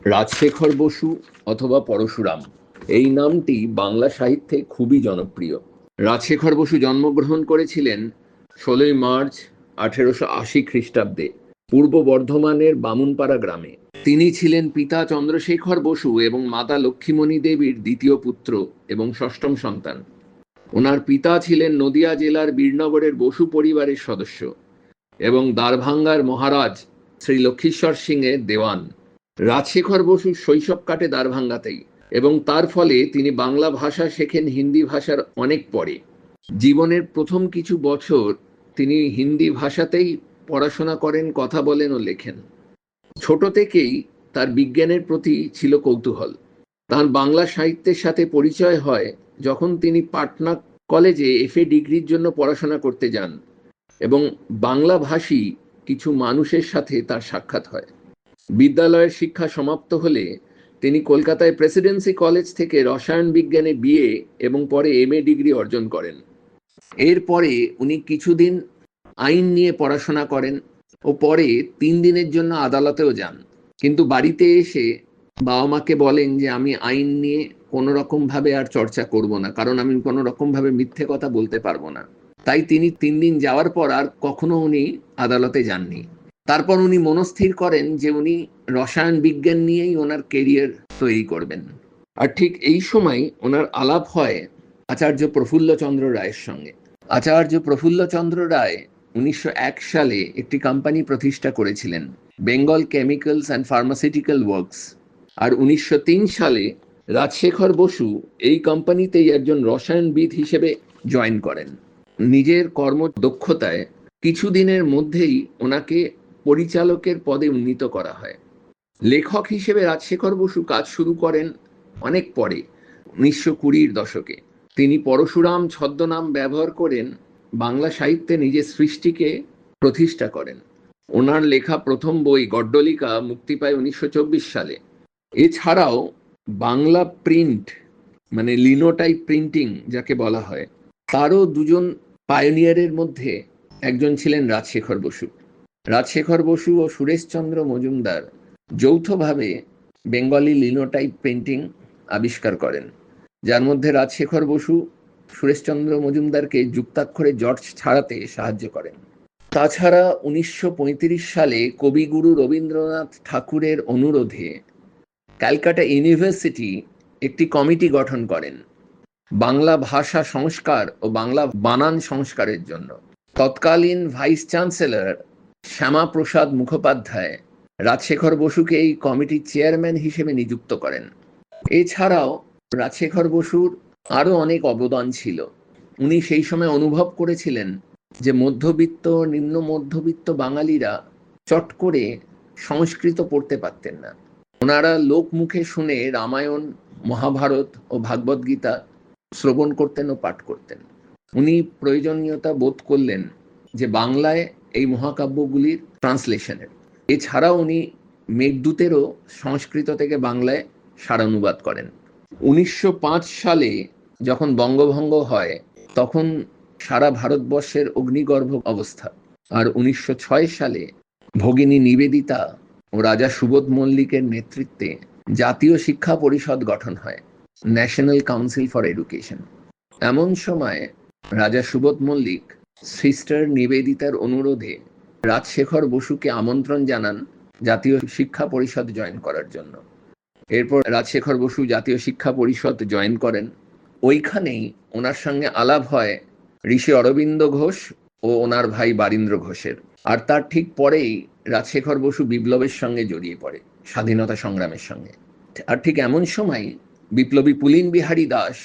রাজশেখর বসু অথবা পরশুরাম, এই নামটি বাংলা সাহিত্যে খুবই জনপ্রিয়। রাজশেখর বসু জন্মগ্রহণ করেছিলেন ষোলোই মার্চ আঠেরোশো আশি খ্রিস্টাব্দে পূর্ব বর্ধমানের বামুনপাড়া গ্রামে। তিনি ছিলেন পিতা চন্দ্রশেখর বসু এবং মাতা লক্ষ্মীমণি দেবীর দ্বিতীয় পুত্র এবং ষষ্ঠম সন্তান। ওনার পিতা ছিলেন নদিয়া জেলার বীরনগরের বসু পরিবারের সদস্য এবং দ্বারভাঙ্গার মহারাজ শ্রী লক্ষীশ্বর সিংয়ের দেওয়ান। রাজশেখর বসু শৈশব কাটে দ্বারভাঙ্গাতেই এবং তার ফলে তিনি বাংলা ভাষা শেখেন হিন্দি ভাষার অনেক পরে। জীবনের প্রথম কিছু বছর তিনি হিন্দি ভাষাতেই পড়াশোনা করেন, কথা বলেন ও লেখেন। ছোট থেকেই তার বিজ্ঞানের প্রতি ছিল কৌতূহল। তার বাংলা সাহিত্যের সাথে পরিচয় হয় যখন তিনি পাটনা কলেজে এফএ ডিগ্রির জন্য পড়াশোনা করতে যান এবং বাংলাভাষী কিছু মানুষের সাথে তার সাক্ষাৎ হয়। বিদ্যালয়ের শিক্ষা সমাপ্ত হলে তিনি কলকাতায় প্রেসিডেন্সি কলেজ থেকে রসায়ন বিজ্ঞানে বিএ এবং পরে এমএ ডিগ্রি অর্জন করেন। এরপরে উনি কিছুদিন আইন নিয়ে পড়াশোনা করেন ও পরে তিন দিনের জন্য আদালতেও যান। কিন্তু বাড়িতে এসে বাবা মাকে বলেন যে, আমি আইন নিয়ে কোনো রকমভাবে আর চর্চা করব না, কারণ আমি কোনো রকমভাবে মিথ্যে কথা বলতে পারব না। তাই তিনি তিন দিন যাওয়ার পর আর কখনো উনি আদালতে যাননি। তারপর উনি মনস্থির করেন যে উনি রসায়ন বিজ্ঞান নিয়েই ওনার কেরিয়ার তৈরি করবেন। আর ঠিক এই সময় ওনার আলাপ হয় আচার্য প্রফুল্লচন্দ্র রায়ের সঙ্গে। আচার্য প্রফুল্লচন্দ্র রায় উনিশশো এক সালে একটি কোম্পানি প্রতিষ্ঠা করেছিলেন Bengal chemicals and pharmaceutical works আর উনিশশো তিন সালে রাজশেখর বসু এই কোম্পানিতেই একজন রসায়নবিদ হিসেবে জয়েন করেন। নিজের কর্মদক্ষতায় কিছুদিনের মধ্যেই ওনাকে পরিচালকের পদে উন্নীত করা হয়। লেখক হিসেবে রাজশেখর বসু কাজ শুরু করেন অনেক পরে, উনিশশো কুড়ির দশকে। তিনি পরশুরাম ছদ্মনাম ব্যবহার করেন, বাংলা সাহিত্যে নিজের সৃষ্টিকে প্রতিষ্ঠা করেন। ওনার লেখা প্রথম বই গড্ডলিকা মুক্তি পায় উনিশশো চব্বিশ সালে। এছাড়াও বাংলা প্রিন্ট মানে লিনোটাইপ প্রিন্টিং যাকে বলা হয়, তারও দুজন পায়োনিয়ারের মধ্যে একজন ছিলেন রাজশেখর বসু। রাজশেখর বসু ও সুরেশচন্দ্র মজুমদার যৌথভাবে বেঙ্গলি লিনোটাইপ পেন্টিং আবিষ্কার করেন। যার মধ্যে রাজশেখর বসু, সুরেশচন্দ্র মজুমদারকে যুক্তাক্ষরে জর্জ ছাড়াতে সাহায্য করেন। তাছাড়া উনিশশো পঁয়ত্রিশ সালে কবিগুরু রবীন্দ্রনাথ ঠাকুরের অনুরোধে ক্যালকাটা ইউনিভার্সিটি একটি কমিটি গঠন করেন। বাংলা ভাষা সংস্কার ও বাংলা বানান সংস্কারের জন্য। তৎকালীন ভাইস চ্যান্সেলর শ্যামাপ্রসাদ মুখোপাধ্যায় রাজশেখর বসুকে এই কমিটির চেয়ারম্যান হিসেবে নিযুক্ত করেন। এছাড়াও রাজশেখর বসুর আরও অনেক অবদান ছিল। উনি সেই সময় অনুভব করেছিলেন যে মধ্যবিত্ত, নিম্ন মধ্যবিত্ত বাঙালিরা চট করে সংস্কৃত পড়তে পারতেন না। ওনারা লোক মুখে শুনে রামায়ণ, মহাভারত ও ভাগবত গীতা শ্রবণ করতেন ও পাঠ করতেন। উনি প্রয়োজনীয়তা বোধ করলেন যে বাংলায় এই মহাকাব্যগুলির ট্রান্সলেশনের। এছাড়াও উনি মেঘদূতেরও সংস্কৃত থেকে বাংলায় সারানুবাদ করেন। উনিশশো পাঁচ সালে যখন বঙ্গভঙ্গ হয়, তখন সারা ভারতবর্ষের অগ্নিগর্ভ অবস্থা। আর উনিশশো ছয় সালে ভগিনী নিবেদিতা ও রাজা সুবোধ মল্লিকের নেতৃত্বে জাতীয় শিক্ষা পরিষদ গঠন হয় ন্যাশনাল কাউন্সিল ফর এডুকেশন এমন সময় রাজা সুবোধ মল্লিক সিস্টার নিবেদিতার অনুরোধে রাজশেখর বসুকে আমন্ত্রণ জানান জাতীয় শিক্ষা পরিষদ জয়েন করার জন্য। এরপর রাজশেখর বসু জাতীয় শিক্ষা পরিষদ জয়েন করেন। ওইখানেই ওনার সঙ্গে আলাপ হয় ঋষি অরবিন্দ ঘোষ ও ওনার ভাই বারীন্দ্র ঘোষের। আর তার ঠিক পরেই রাজশেখর বসু বিপ্লবের সঙ্গে জড়িয়ে পড়ে, স্বাধীনতা সংগ্রামের সঙ্গে। আর ঠিক এমন সময় বিপ্লবী পুলিন বিহারী দাস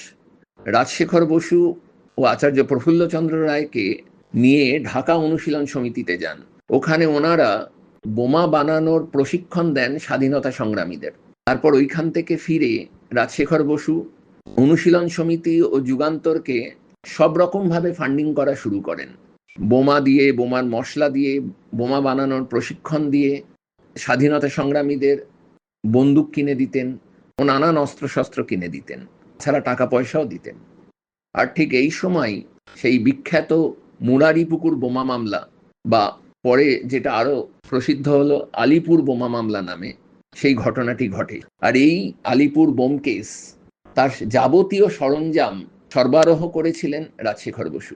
রাজশেখর বসু ও আচার্য প্রফুল্লচন্দ্র রায়কে নিয়ে ঢাকা অনুশীলন সমিতিতে যান। ওখানে ওনারা বোমা বানানোর প্রশিক্ষণ দেন স্বাধীনতা সংগ্রামীদের। তারপর ওইখান থেকে ফিরে রাজশেখর বসু, অনুশীলন সমিতি ও যুগান্তরকে সব রকমভাবে ফান্ডিং করা শুরু করেন। বোমা দিয়ে, বোমার মশলা দিয়ে, বোমা বানানোর প্রশিক্ষণ দিয়ে স্বাধীনতা সংগ্রামীদের বন্দুক কিনে দিতেন ও নানান অস্ত্রশস্ত্র কিনে দিতেন। ছাড়া টাকা পয়সাও দিতেন। আর ঠিক এই সময় সেই বিখ্যাত মুরারি পুকুর বোমা মামলা বা পরে যেটা আরও প্রসিদ্ধ হলো আলিপুর বোমা মামলা নামে, সেই ঘটনাটি ঘটে। আর এই আলিপুর বোম কেস তার যাবতীয় সরঞ্জাম সরবরাহ করেছিলেন রাজশেখর বসু।